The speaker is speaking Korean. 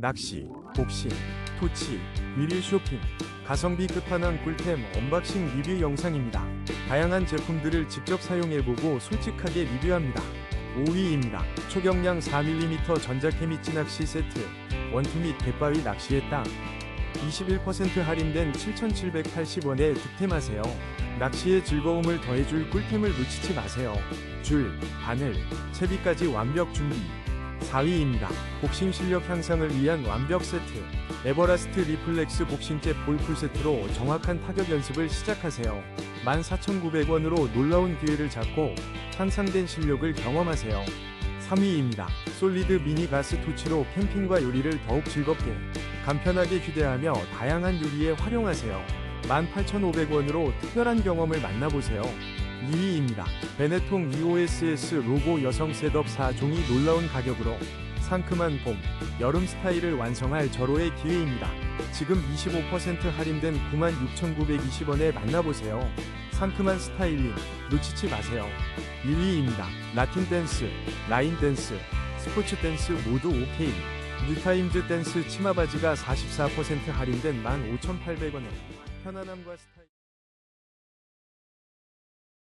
낚시, 복싱, 토치, 위리 쇼핑, 가성비 끝판왕 꿀템 언박싱 리뷰 영상입니다. 다양한 제품들을 직접 사용해보고 솔직하게 리뷰합니다. 5위입니다. 초경량 4mm 전자케미치 낚시 세트, 원투 및 갯바위 낚시의 땅. 21% 할인된 7,780원에 득템하세요. 낚시의 즐거움을 더해줄 꿀템을 놓치지 마세요. 줄, 바늘, 채비까지 완벽 준비. 4위입니다. 복싱 실력 향상을 위한 완벽 세트. 에버라스트 리플렉스 복싱캡 볼풀 세트로 정확한 타격 연습을 시작하세요. 14,900원으로 놀라운 기회를 잡고 향상된 실력을 경험하세요. 3위입니다. 솔리드 미니 가스 토치로 캠핑과 요리를 더욱 즐겁게 간편하게 휴대하며 다양한 요리에 활용하세요. 18,500원으로 특별한 경험을 만나보세요. 2위입니다. 베네통 EOSS 로고 여성 셋업 4종이 놀라운 가격으로 상큼한 봄, 여름 스타일을 완성할 절호의 기회입니다. 지금 25% 할인된 96,920원에 만나보세요. 상큼한 스타일링 놓치지 마세요. 1위입니다. 라틴 댄스, 라인 댄스, 스포츠 댄스 모두 OK. 뉴타임즈 댄스 치마 바지가 44% 할인된 15,800원에 편안함과 스타일